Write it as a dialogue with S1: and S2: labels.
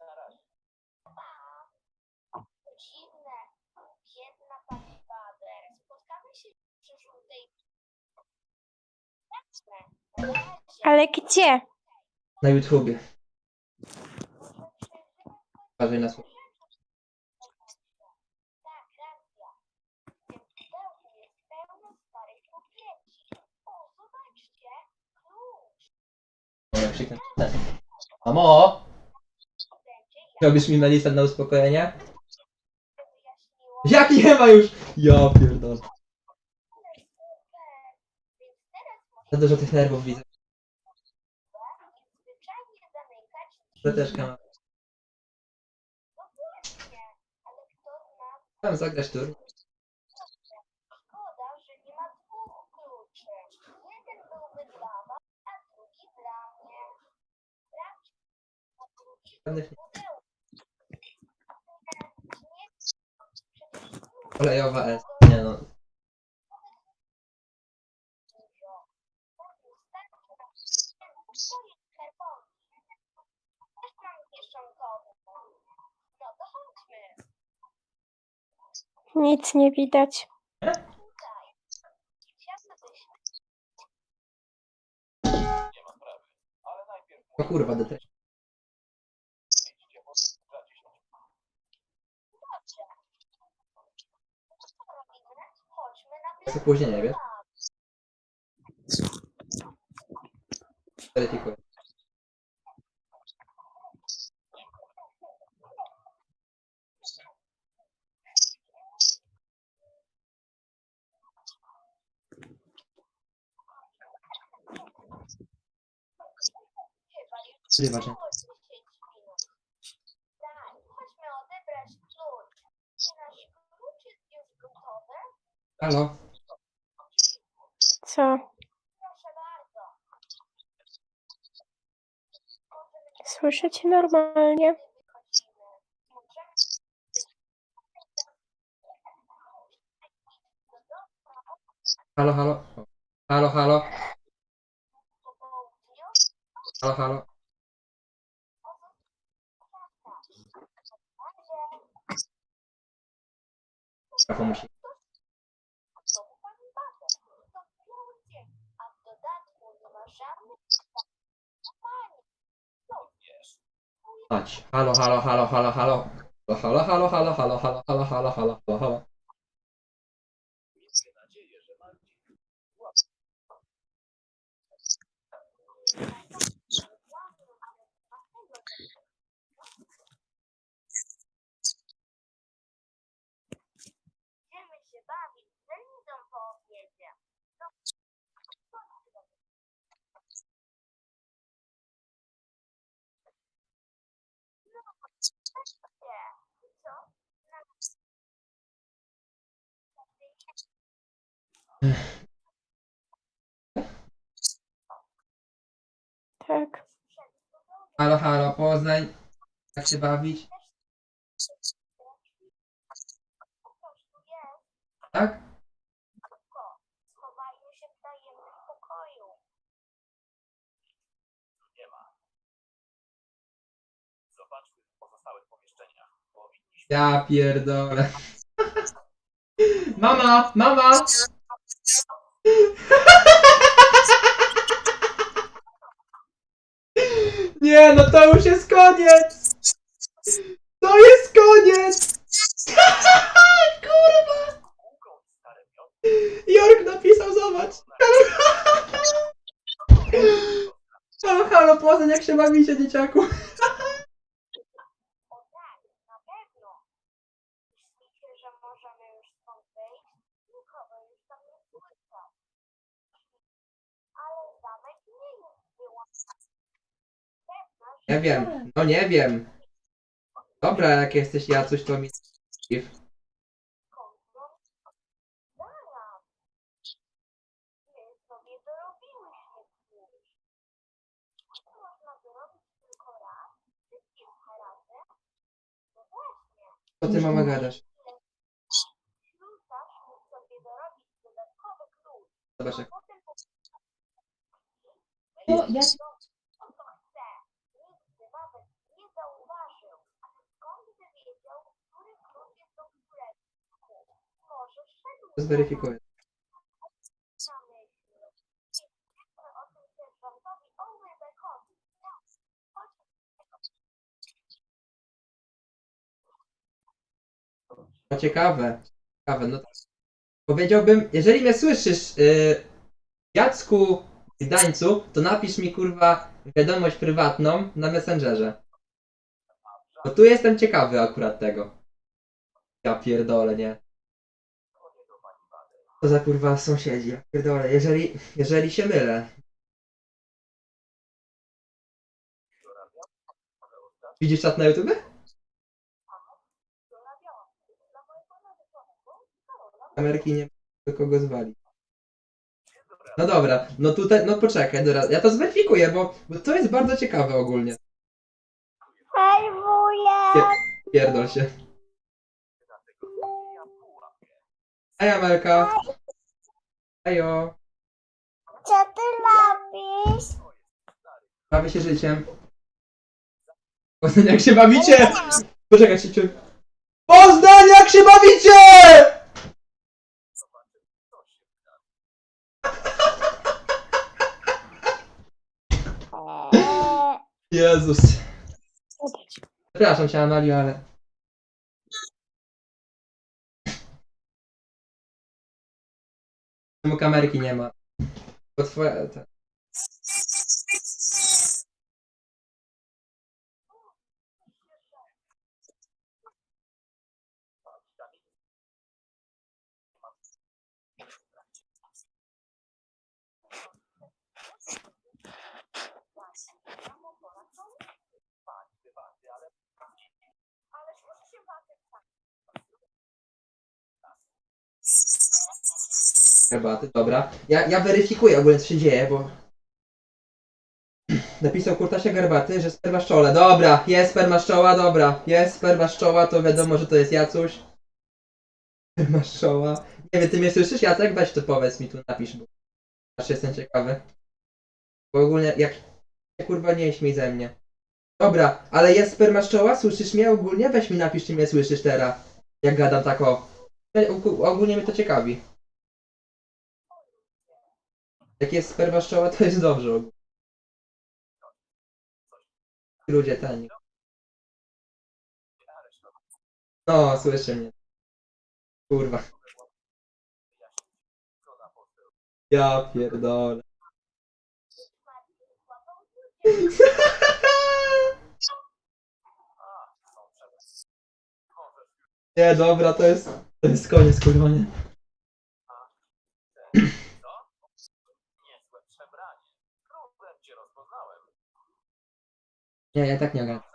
S1: na razie.
S2: To dziwne. Biedna pani Bader. Spotkamy się przy żółtej... Jasne. Na razie.
S3: Ale gdzie?
S4: Na YouTubie uważaj na słowo. Mamo! Robisz mi medicet na uspokojenie? Jak nie ma już? Ja pierdolę. Za dużo tych nerwów widzę. To też kamer. Zagrać tu.
S2: Szkoda, że nie ma dwóch kluczy. Jeden byłby dla was, a drugi dla mnie.
S4: Kolejowa S. Nie no.
S2: kieszonkowe.
S3: Nic nie widać.
S4: O kurwa,
S2: detektyw.
S4: Jest opóźnienie, wiesz? Weryfikuję. Zrywa się. Halo?
S3: Co? Słyszę cię normalnie.
S4: Halo, halo. Halo, halo. Halo, halo.
S2: Pani.
S1: wiesz.
S4: Chodź. Halo, halo, halo, halo, halo. Halo, halo, halo, halo, halo, halo, halo, halo, halo, halo.
S1: Miejmy nadzieję, że Marcin
S2: Idziemy się bawić z Lidą po obiedzie. No, Nie, co?
S3: Tak.
S4: Halo, halo, Poznań. Jak się bawić? Tak?
S2: Szybko. Schowajmy się w tajemnym pokoju.
S1: nie ma. Zobaczmy w pozostałych pomieszczeniach. Powinniśmy
S4: Ja pierdolę. Mama, mama! Nie, no to już jest koniec! To jest koniec! Kurwa! Jork napisał, zobacz! Halo! halo, Poznań, jak się bawicie, dzieciaku?
S2: O tak, na pewno. Myślicie, że możemy już stąd wyjść? Nikogo już tam nie słychać. Ale zamek nie jest wyłączony.
S4: Nie wiem, no nie wiem. Dobra, jak jesteś Jacuś, to mi...
S2: No właśnie.
S4: Co ty, mama, gadasz?
S2: Do którego? Może szedł
S4: Zweryfikuję. No ciekawe. Ciekawe, no tak. Powiedziałbym, jeżeli mnie słyszysz, yy, Jacku Gdańcu, to napisz mi kurwa wiadomość prywatną na Messengerze. Bo tu jestem ciekawy akurat tego. Ja pierdolę, nie. Co za kurwa sąsiedzi, ja pierdolę, jeżeli, jeżeli się mylę. Widzisz czat na YouTube? Ameryki nie ma do kogo zwalić. No dobra, no tutaj, no poczekaj, dobra, ja to zweryfikuję, bo, bo to jest bardzo ciekawe ogólnie.
S3: Hej, wujek!
S4: Pierdol się. Hej Amelka. Hejo.
S3: Co ty robisz?
S4: Bawię się życiem. Poznań jak się bawicie! Poczekaj się ciu. Poznań jak się bawicie! Jezus. Przepraszam cię Amelio, ale... Czemu kamerki nie ma? Bo twoja... Herbaty, dobra. Ja, ja weryfikuję ogólnie co się dzieje, bo... Napisał Kurtasia Garbaty, że sperma z czole. Dobra, jest sperma z czoła, dobra. Jest sperma z czoła, to wiadomo, że to jest Jacuś. Sperma z czoła. Nie wiem, ty mnie słyszysz, Jacek? Weź to powiedz mi tu, napisz, bo... Aż jestem ciekawy. Bo ogólnie, jak... Kurwa, nie śmiej ze mnie. Dobra, ale jest sperma z czoła? Słyszysz mnie ogólnie? Weź mi napisz, czy mnie słyszysz teraz. Jak gadam tak o... Ogólnie mnie to ciekawi. Jak jest sperma z czoła, to jest dobrze. Ludzie tani. No, słyszy mnie. Kurwa. Ja pierdolę. Nie, dobra, to jest, to jest koniec, kurwa, nie. Ya, ya attack-nya kan.